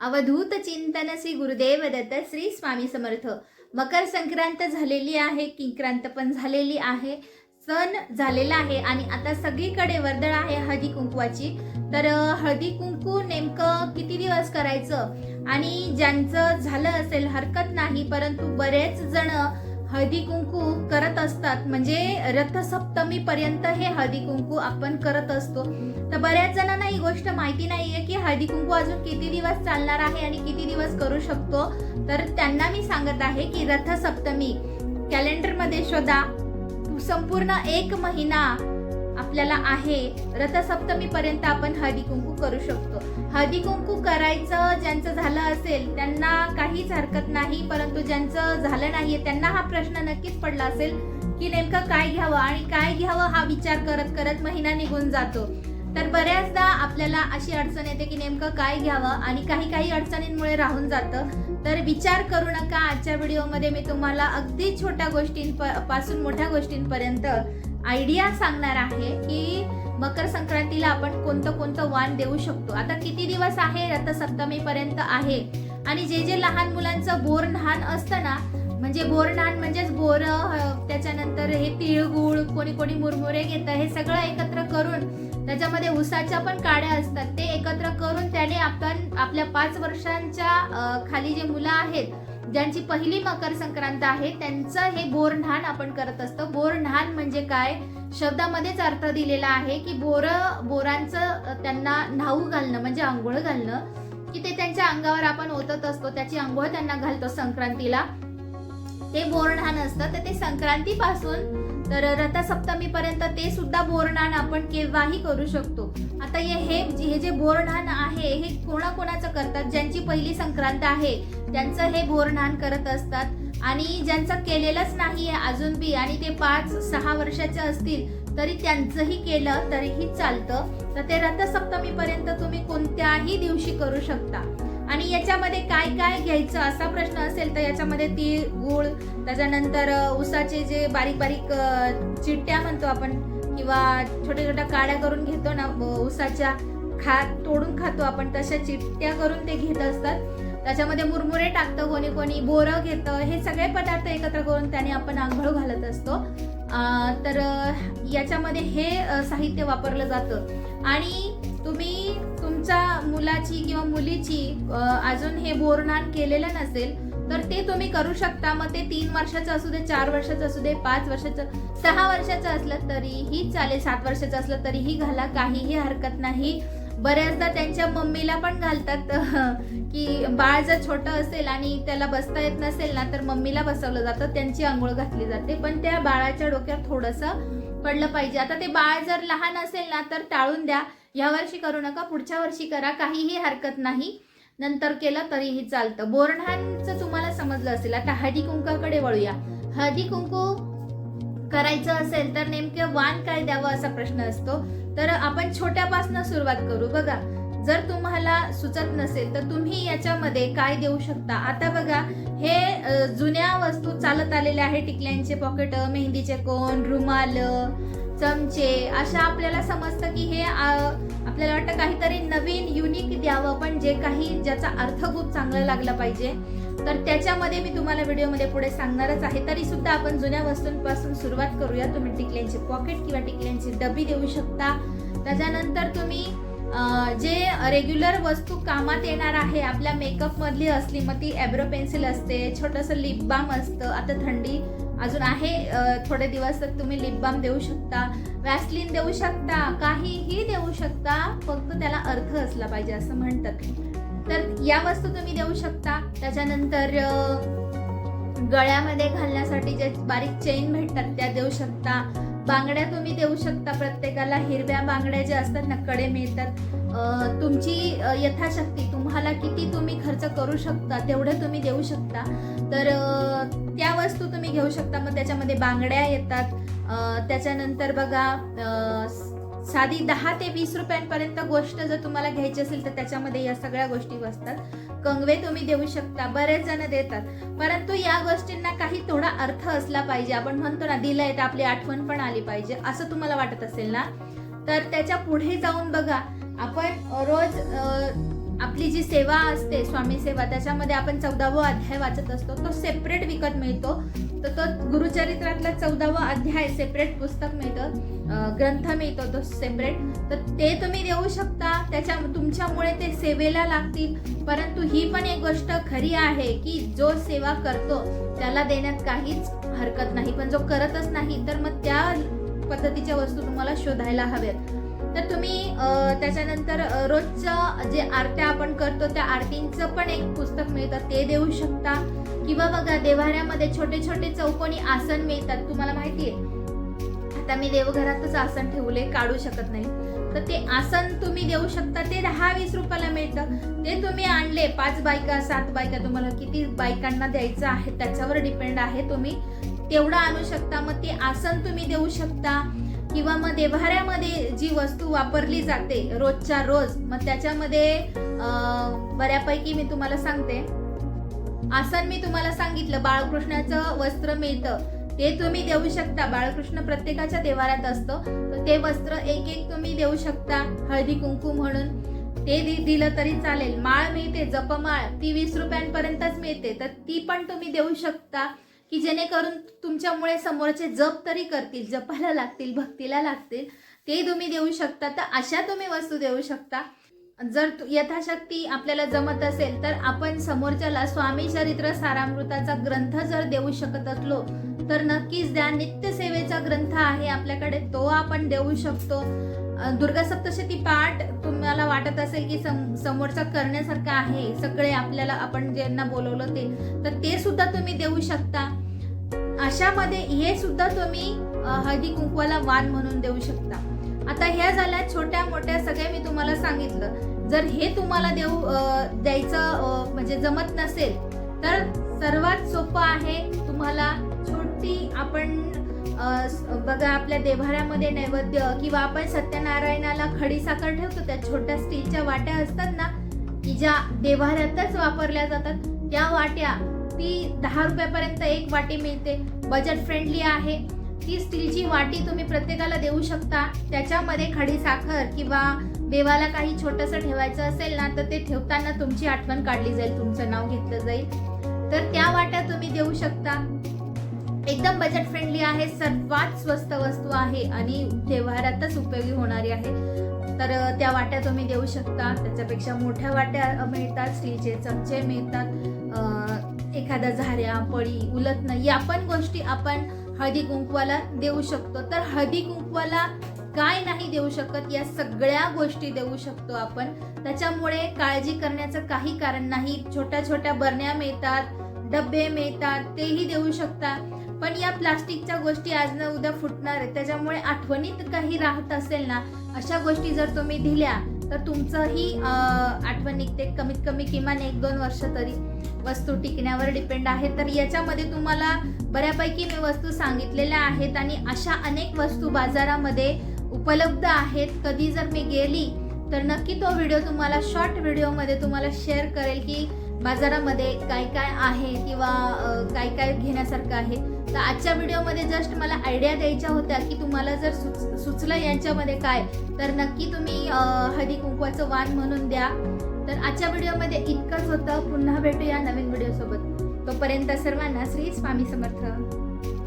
अवधूत चिंतन श्री गुरुदेव दत्त श्री स्वामी समर्थ. मकर संक्रांत झालेली आहे किंक्रांत पण झालेली आहे सण झालेला आहे आणि आता सगळीकडे वर्दळ आहे हळदी कुंकवाची. तर हळदी कुंकू नेमकं किती दिवस करायचं? आणि ज्यांचं झालं असेल हरकत नाही परंतु बरेच जण हळदी कुंकू करत असतात. म्हणजे रथसप्तमी पर्यंत हे हळदी कुंकू आपण करत असतो. तर बऱ्याच जणांना ही गोष्ट माहिती नाहीये की हळदी कुंकू अजून किती दिवस चालणार आहे आणि किती दिवस करू शकतो. तर त्यांना मी सांगत आहे की रथसप्तमी कॅलेंडरमध्ये शोधा. संपूर्ण एक महिना आपल्याला आहे. रथसप्तमी पर्यंत आपण हळदी कुंकू करू शकतो. हळदी कुंकू करायचं ज्यांचं झालं असेल त्यांना काहीच हरकत नाही परंतु ज्यांचं झालं नाहीये त्यांना हा प्रश्न नक्कीच पडला असेल की नेमकं काय घ्यावं? आणि काय घ्यावं हा विचार करत करत महिना निघून जातो. तर बऱ्याचदा आपल्याला अशी अडचण येते की नेमकं काय घ्यावं? आणि काही काही अडचणींमुळे राहून जातं. तर विचार करू नका. आजच्या व्हिडिओमध्ये मी तुम्हाला अगदी छोट्या गोष्टींपासून मोठ्या गोष्टींपर्यंत आयडिया सांगणार आहे की मकर संक्रांतीला आपण कोणतं कोणतं वाण देऊ शकतो. आता किती दिवस आहे? रथसप्तमी पर्यंत आहे. आणि जे जे लहान मुलांचं बोरन्हान असतं ना म्हणजे बोरन्हान म्हणजेच बोर त्याच्यानंतर हे तिळगुळ कोणी कोणी मुरमुरे घेतं हे सगळं एकत्र करून त्याच्यामध्ये उसाच्या पण काड्या असतात. ते एकत्र करून त्याने आपण आपल्या पाच वर्षांच्या खाली जे मुलं आहेत ज्यांची पहिली मकर संक्रांत आहे त्यांचं हे बोरन्हान आपण करत असतो. बोरन्हान म्हणजे काय? शब्दामध्येच अर्थ दिलेला आहे की बोर बोरांचं त्यांना न्हाऊ घालणं म्हणजे आंघोळ घालणं की ते त्यांच्या अंगावर आपण ओतत असतो त्याची आंघोळ त्यांना घालतो संक्रांतीला. ते बोरन्हान असतं तर ते संक्रांतीपासून तर रथसप्तमी पर्यंत ते सुद्धा बोरणान आपण केव्हाही करू शकतो. आता हे हे हे जे बोरणान आहे हे कोणाकोणाचं करतात? ज्यांची पहिली संक्रांत आहे त्यांचं हे बोरणान करत असतात. आणि ज्यांचं केलेलंच नाहीये अजून बी आणि ते पाच सहा वर्षाचे असतील तरी त्यांचंही केलं तरीही चालतं. तर ते रथसप्तमी पर्यंत तुम्ही कोणत्याही दिवशी करू शकता. आणि याच्यामध्ये काय काय घ्यायचं असा प्रश्न असेल तर याच्यामध्ये तीळ गुळ त्याच्यानंतर उसाचे जे बारीक बारीक चिट्ट्या म्हणतो आपण किंवा छोट्या छोट्या काड्या करून घेतो ना उसाच्या खा तोडून खातो आपण तशा चिट्ट्या करून ते घेत असतात. त्याच्यामध्ये मुरमुरे टाकतं कोणी कोणी बोरं घेतं हे सगळे पदार्थ एकत्र करून त्याने आपण आंघोळ घालत असतो. तर याच्यामध्ये हे साहित्य वापरलं जातं. आणि तुम्ही तुमच्या मुलाची किंवा मुलीची अजून हे बोरनान केलेलं नसेल तर ते तुम्ही करू शकता. मग ते तीन वर्षाचं असू दे चार वर्षाचं असू दे पाच वर्षाचं सहा वर्षाचं असलं तरीही चालेल. सात वर्षाचं असलं तरीही घाला काहीही हरकत नाही. बऱ्याचदा त्यांच्या मम्मीला पण घालतात की बाळ जर छोटं असेल आणि त्याला बसता येत नसेल ना तर मम्मीला बसवलं जातं. त्यांची आंघोळ घातली जाते पण त्या बाळाच्या डोक्यावर थोडंसं पडलं पाहिजे. आता ते बाळ जर लहान असेल ना तर टाळून द्या. या वर्षी करू नका पुढच्या वर्षी करा काहीही हरकत नाही. नंतर केलं तरीही चालतं. बोरणांचं तुम्हाला समजलं असेल. आता हळदी कुंकाकडे वळूया. हळदी कुंकू करायचं असेल तर नेमकं वाण काय द्यावं असा प्रश्न असतो. तर आपण छोट्यापासून सुरुवात करू. बघा जर तुम्हाला सुचत नसेल तर तुम्ही याच्यामध्ये काय देऊ शकता? आता बघा हे जुन्या वस्तू चालत आलेल्या आहे टिकल्यांचे पॉकेट मेहंदीचे कोण रुमाल चमचे अशा आपल्याला समजतं की हे आपल्याला वाटतं काहीतरी नवीन युनिक द्यावं पण जे काही ज्याचा अर्थ खूप चांगला लागला पाहिजे. तर त्याच्यामध्ये मी तुम्हाला व्हिडिओमध्ये पुढे सांगणारच आहे. तरी सुद्धा आपण जुन्या वस्तूंपासून सुरुवात करूया. तुम्ही टिकल्यांची पॉकेट किंवा टिकल्यांची डबी देऊ शकता. त्याच्यानंतर तुम्ही जे रेग्युलर वस्तू कामात येणार आहे आपल्या मेकअप मधली असली मग ती ॲब्रो पेन्सिल असते छोटंसं लिप बाम असतं आता थंडी अजून आहे थोडे दिवस तर तुम्ही लिप बाम देऊ शकता वॅसलिन देऊ शकता काहीही देऊ शकता फक्त त्याला अर्थ असला पाहिजे असं म्हणतात. तर या वस्तू तुम्ही देऊ शकता. त्याच्यानंतर गळ्यामध्ये घालण्यासाठी जे बारीक चेन भेटतात त्या देऊ शकता. बांगड्या तुम्ही देऊ शकता प्रत्येकाला. हिरव्या बांगड्या ज्या असतात ना कडे मिळतात. तुमची यथाशक्ती तुम्हाला किती तुम्ही खर्च करू शकता तेवढं तुम्ही देऊ शकता. तर त्या वस्तू तुम्ही घेऊ शकता. मग त्याच्यामध्ये बांगड्या येतात. त्याच्यानंतर बघा साधी दहा ते वीस रुपयांपर्यंत गोष्ट जर तुम्हाला घ्यायची असेल तर त्याच्यामध्ये या सगळ्या गोष्टी बसतात. कंगवे तुम्ही देऊ शकता बरेच जण देतात. परंतु या गोष्टींना काही थोडा अर्थ असला पाहिजे. आपण म्हणतो ना दिलंय तर आपली आठवण पण आली पाहिजे. असं तुम्हाला वाटत असेल ना? तर त्याच्या पुढे जाऊन बघा. आपण रोज आपली जी सेवा असते स्वामी सेवा त्याच्यामध्ये आपण चौदावा अध्याय वाचत असतो. तो सेपरेट विकत मिळतो. तर तो गुरुचरित्रातला चौदावा अध्याय सेपरेट पुस्तक मिळतं. ग्रंथ मिळतो तो सेपरेट तर ते तुम्ही देऊ शकता. त्याच्या तुमच्यामुळे ते सेवेला लागतील. परंतु ही पण एक गोष्ट खरी आहे की जो सेवा करतो त्याला देण्यात काहीच हरकत नाही. पण जो करतच नाही तर मग त्या पद्धतीच्या वस्तू तुम्हाला शोधायला हव्यात. तर तुम्ही त्याच्यानंतर रोजचं जे आरत्या आपण करतो त्या आरतींचं पण एक पुस्तक मिळतं. ते देऊ शकता. किंवा बघा देवाऱ्यामध्ये छोटे छोटे चौकोनी आसन मिळतात. तुम्हाला माहिती आहे? आता मी देवघरातच आसन ठेवले काढू शकत नाही. तर ते आसन तुम्ही देऊ शकता. ते दहा वीस रुपयाला मिळतं. ते तुम्ही आणले पाच बायका सात बायका तुम्हाला किती बायकांना द्यायचं आहे त्याच्यावर डिपेंड आहे तुम्ही. तेवढं आणू शकता. मग ते आसन तुम्ही देऊ शकता. किंवा मग देव्हाऱ्यामध्ये जी वस्तू वापरली जाते रोजच्या रोज मग त्याच्यामध्ये बऱ्यापैकी मी तुम्हाला सांगते. आसन मी तुम्हाला सांगितलं बाळकृष्णाचं वस्त्र मिळतं. ते तुम्ही देऊ शकता. बाळकृष्ण प्रत्येकाच्या देवाऱ्यात असतं. तर ते वस्त्र एक एक तुम्ही देऊ शकता. हळदी कुंकू म्हणून. ते दि- दिलं तरी चालेल. माळ मिळते जपमाळ. ती वीस रुपयांपर्यंतच मिळते. तर ती पण तुम्ही देऊ शकता. की जेणेकरून तुमच्यामुळे समोरचे जप तरी करतील. जपायला लागतील भक्तीला लागतील. ते तुम्ही देऊ शकता. तर अशा तुम्ही वस्तू देऊ शकता. जर यथाशक्ती आपल्याला जमत असेल तर आपण समोरच्याला स्वामी चरित्र सारामृताचा ग्रंथ जर देऊ शकत असलो तर नक्कीच द्या नित्यसेवेचा ग्रंथ आहे आपल्याकडे. तो आपण देऊ शकतो. दुर्गा सप्तशती पाठ तुम्हाला वाटत असेल की सम समोरचा करण्यासारखं आहे सगळे आपल्याला आपण ज्यांना बोलवलं ते तर ते सुद्धा तुम्ही देऊ शकता. अशामध्ये हे सुद्धा तुम्ही हळदी कुंकवाला वाण म्हणून देऊ शकता. आता ह्या झाल्या छोट्या मोठ्या सगळ्या मी तुम्हाला सांगितलं. जर हे तुम्हाला देऊ द्यायचं म्हणजे जमत नसेल तर सर्वात सोपं आहे तुम्हाला छोटी आपण बघा आपल्या देव्हाऱ्यामध्ये नैवेद्य किंवा आपण सत्यनारायणाला खडी साखर ठेवतो त्या छोट्या स्टीलच्या वाट्या असतात ना की ज्या देव्हाऱ्यातच वापरल्या जातात त्या वाट्या ती दहा रुपयापर्यंत एक वाटी मिळते. बजेट फ्रेंडली आहे. ती स्टीलची वाटी तुम्ही प्रत्येकाला देऊ शकता. त्याच्यामध्ये खडी साखर किंवा देवाला काही छोटंसं ठेवायचं असेल ना तर ते ठेवताना तुमची आठवण काढली जाईल तुमचं नाव घेतलं जाईल. तर त्या वाट्या तुम्ही देऊ शकता. एकदम बजेट फ्रेंडली आहे सर्वात स्वस्त वस्तू आहे आणि व्यवहारातच उपयोगी होणारी आहे. तर त्या वाट्या तुम्ही देऊ शकता. त्याच्यापेक्षा मोठ्या वाट्या मिळतात स्टीलचे चमचे मिळतात एखाद्या झाऱ्या पळी उलटणं या पण गोष्टी आपण हळदी कुंकवाला देऊ शकतो. तर हळदी कुंकवाला काय नाही देऊ शकत या सगळ्या गोष्टी देऊ शकतो आपण. त्याच्यामुळे काळजी करण्याचं काही कारण नाही. छोट्या छोट्या बरण्या मिळतात डबे मिळतात तेही देऊ शकता. पण या प्लास्टिकच्या गोष्टी आज ना उद्या फुटणार आहेत. त्याच्यामुळे आठवणीत काही राहत असेल ना अशा गोष्टी जर तुम्ही दिल्या तर तुमचंही आठवणीत आठवण निघते कमीत कमी किमान एक दोन वर्ष तरी. वस्तू टिकण्यावर डिपेंड आहे. तर याच्यामध्ये तुम्हाला बऱ्यापैकी मी वस्तू सांगितलेल्या आहेत आणि अशा अनेक वस्तू बाजारामध्ये उपलब्ध आहेत. कधी जर मी गेली तर नक्की तो व्हिडिओ तुम्हाला शॉर्ट व्हिडिओमध्ये तुम्हाला शेअर करेल की बाजारामध्ये काय काय आहे किंवा काय काय घेण्यासारखं आहे. तर आजच्या व्हिडिओमध्ये जस्ट मला आयडिया द्यायच्या होत्या की तुम्हाला जर सुच सुचलं यांच्यामध्ये काय तर नक्की तुम्ही हळदी कुंकवाचं वाण म्हणून द्या. तर आजच्या व्हिडिओमध्ये इतकंच होतं. पुन्हा भेटूया नवीन व्हिडिओसोबत. तोपर्यंत सर्वांना श्री स्वामी समर्थ.